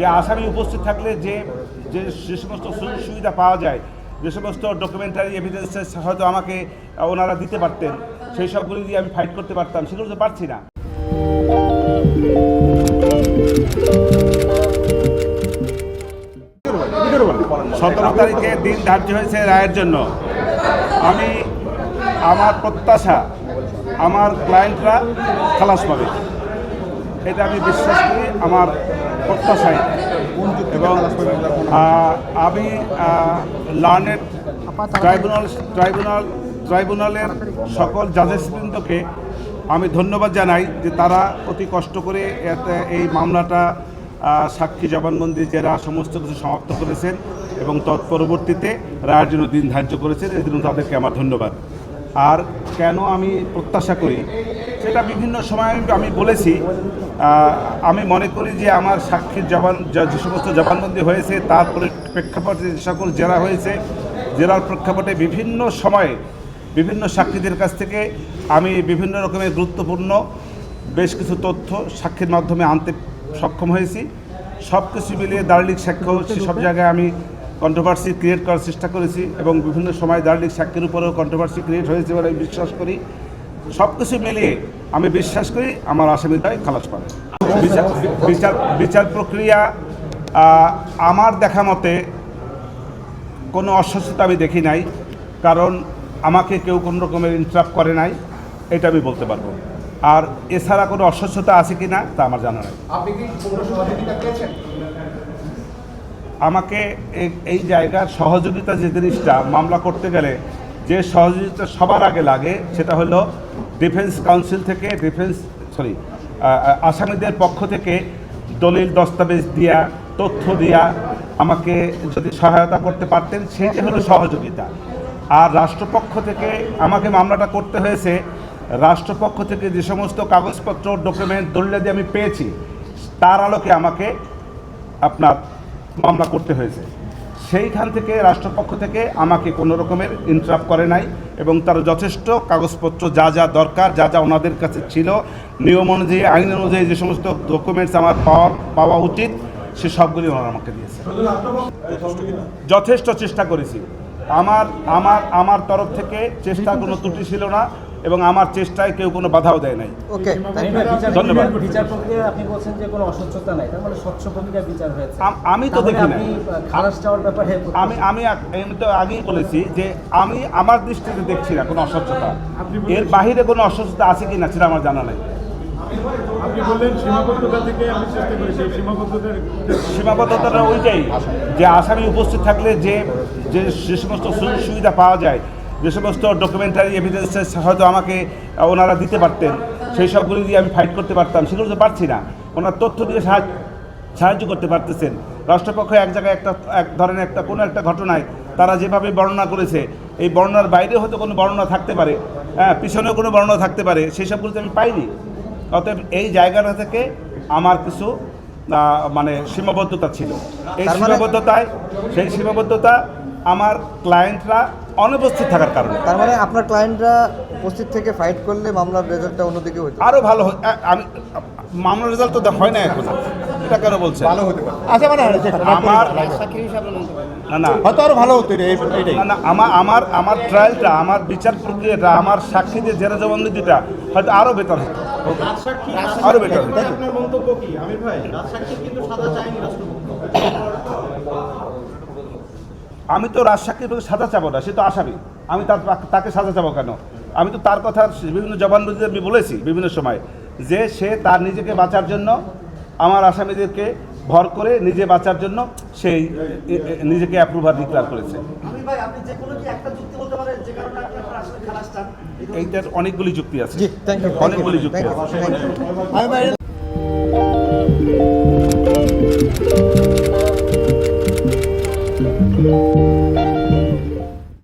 যে আসামি উপস্থিত থাকলে যে যে সমস্ত সুযোগ সুবিধা পাওয়া যায়, যে সমস্ত ডকুমেন্টারি এভিডেন্সেস হয়তো আমাকে ওনারা দিতে পারতেন, সেই সবগুলি দিয়ে আমি ফাইট করতে পারতাম, সেগুলো তো পারছি না। সতেরো তারিখে দিন ধার্য হয়েছে রায়ের জন্য। আমি আমার প্রত্যাশা, আমার ক্লায়েন্টরা খালাস পাবে। এটা আমি বিশ্বাস করি আমার প্রত্যাশাই এবং আমি লার্নেড ট্রাইব্যুনাল ট্রাইব্যুনাল, ট্রাইব্যুনালের সকল জাজেসবৃন্দকে আমি ধন্যবাদ জানাই যে তারা অতি কষ্ট করে এতে- এই মামলাটা সাক্ষী জবানবন্দি জেরা সমস্ত কিছু সমাপ্ত করেছেন এবং তৎপরবর্তীতে রায়ের জন্য দিন ধার্য করেছেন। এই জন্য তাদেরকে আমার ধন্যবাদ। আর কেন আমি প্রত্যাশা করি? সেটা বিভিন্ন সময় আমি- বলেছি। আমি মনে করি যে আমার সাক্ষীর জবান যে সমস্ত জবানবন্দি হয়েছে তার পরি- প্রেক্ষাপটে যে সকল জেরা হয়েছে জেরার প্রেক্ষাপটে বিভিন্ন সময়ে বিভিন্ন সাক্ষীদের কাছ থেকে আমি বিভিন্ন রকমের গুরুত্বপূর্ণ বেশ কিছু তথ্য সাক্ষীর মাধ্যমে আনতে সক্ষম হয়েছি। সব কিছু মিলিয়ে দার্লিক সাক্ষ্য হচ্ছে সব জায়গায় আমি কন্ট্রোভার্সি ক্রিয়েট করার চেষ্টা করেছি এবং বিভিন্ন সময় দার্লিক সাক্ষীর উপরেও কন্ট্রোভার্সি ক্রিয়েট হয়েছে বলে আমি বিশ্বাস করি। সব কিছু মিলিয়ে আমি বিশ্বাস করি আমার আসামিটাই খালাস পাবে। বিচার বিচার প্রক্রিয়া আমার দেখা মতে কোনো অস্বচ্ছতা আমি দেখি নাই কারণ আমাকে কেউ কোনো রকমের ইন্টারাপ্ট করে নাই এটা আমি বলতে পারব। আর এছাড়া কোনো অস্বচ্ছতা আছে কি না তা আমার জানা নাই। আমাকে এই- এই জায়গার সহযোগিতা যে জিনিসটা মামলা করতে গেলে যে সহযোগিতা সবার আগে লাগে, সেটা হলো ডিফেন্স কাউন্সিল থেকে ডিফেন্স সরি আসামিদের পক্ষ থেকে দলিল, দস্তাবেজ দিয়া, তথ্য দিয়া আমাকে যদি সহায়তা করতে পারতেন, সেটা হলো সহযোগিতা। আর রাষ্ট্রপক্ষ থেকে আমাকে মামলাটা করতে হয়েছে, রাষ্ট্রপক্ষ থেকে যে সমস্ত কাগজপত্র ডকুমেন্ট দলিলাদি আমি পেয়েছি, তার আলোকে আমাকে আপনার মামলা করতে হয়েছে। সেইখান থেকে রাষ্ট্রপক্ষ থেকে আমাকে কোনো রকমের ইন্টারাপ্ট করে নাই এবং তার যথেষ্ট কাগজপত্র যা যা দরকার, যা যা ওনাদের কাছে ছিল, নিয়ম অনুযায়ী, আইন অনুযায়ী যে সমস্ত ডকুমেন্টস আমার পাওয়া পাওয়া উচিত, সে সবগুলি ওনারা আমাকে দিয়েছে। যথেষ্ট চেষ্টা করেছি। আমার আমার আমার তরফ থেকে চেষ্টার কোনো ত্রুটি ছিল না। এবং আমার চেষ্টায় কেউ কোনো বাধাও দেয় নাই। ওকে ধন্যবাদ। বিচার প্রক্রিয়া আপনি বলছেন যে কোনো অস্বচ্ছতা নাই তার মানে স্বচ্ছ প্রক্রিয়া বিচার হয়েছে। আমি তো দেখি আহ, খালাস চাওয়ার ব্যাপারে আমি আমি আমি তো আগেই বলেছি যে আমি আমার দৃষ্টিতে দেখছি না কোনো অস্বচ্ছতা। এর বাহিরে কোনো অস্বচ্ছতা আছে কি না সেটা আমার জানা নাই। আপনি বললেন সীমাবদ্ধতা থেকে আমি চেষ্টা করি সীমাবদ্ধতার সীমাবদ্ধতাটা ওইটাই যে আসামি উপস্থিত থাকলে যে যে যে সমস্ত সুযোগ সুবিধা পাওয়া যায় যে সমস্ত ডকুমেন্টারি এভিডেন্সেস হয়তো আমাকে ওনারা দিতে পারতেন সেই সবগুলি দিয়ে আমি ফাইট করতে পারতাম সেগুলো তো পারছি না। ওনার তথ্য দিয়ে সাহায্য সাহায্য করতে পারতেছেন। রাষ্ট্রপক্ষ এক জায়গায় একটা এক ধরনের একটা কোনো একটা ঘটনায় তারা যেভাবে বর্ণনা করেছে এই বর্ণনার বাইরে হয়তো কোনো বর্ণনা থাকতে পারে হ্যাঁ পিছনেও কোনো বর্ণনা থাকতে পারে সেই সবগুলো তো আমি পাইনি। অতএব এই জায়গাটা থেকে আমার কিছু মানে সীমাবদ্ধতা ছিল। এই মানে- সীমাবদ্ধতায় সেই সীমাবদ্ধতা আমার ক্লায়েন্টরা অনুপস্থিত থাকার কারণে। তার মানে আপনার ক্লায়েন্টরা উপস্থিত থেকে ফাইট করলে মামলার রেজাল্টটা অন্যদিকে হতো আরও ভালো হয় আমি মামলার রেজাল্ট তো হয় না এখন। এটা কেন বলছে ভালো হতে পারে। আচ্ছা মানে আমার না না। হয়তো আরও ভালো হতো এই- এইটাই। না না আমার আমার আমার ট্রায়ালটা আমার বিচার প্রক্রিয়াটা আমার সাক্ষীদের জেরা জবানবন্দিটা হয়তো আরও বেটার হতো। বেটার হতো। আপনার মন্তব্য কি? আমির ভাই রাজসাক্ষী কিন্তু সাদা চায়নি রাষ্ট্রপক্ষ। আমি তো রাজসাক্ষীর প্রতি সাজা চাবো না সে তো আসামি। আমি তার তাকে সাজা চাবো কেন? আমি তো তার কথা বিভিন্ন জবানবন্দিতে আমি বলেছি বিভিন্ন সময় যে সে তার নিজেকে বাঁচার জন্য আমার আসামিদেরকে ভর করে নিজে বাঁচার জন্য সেই নিজেকে অ্যাপ্রুভার ডিক্লেয়ার করেছে। এইটার অনেকগুলি যুক্তি আছে। জি থ্যাংক ইউ অনেকগুলি যুক্তি আছে।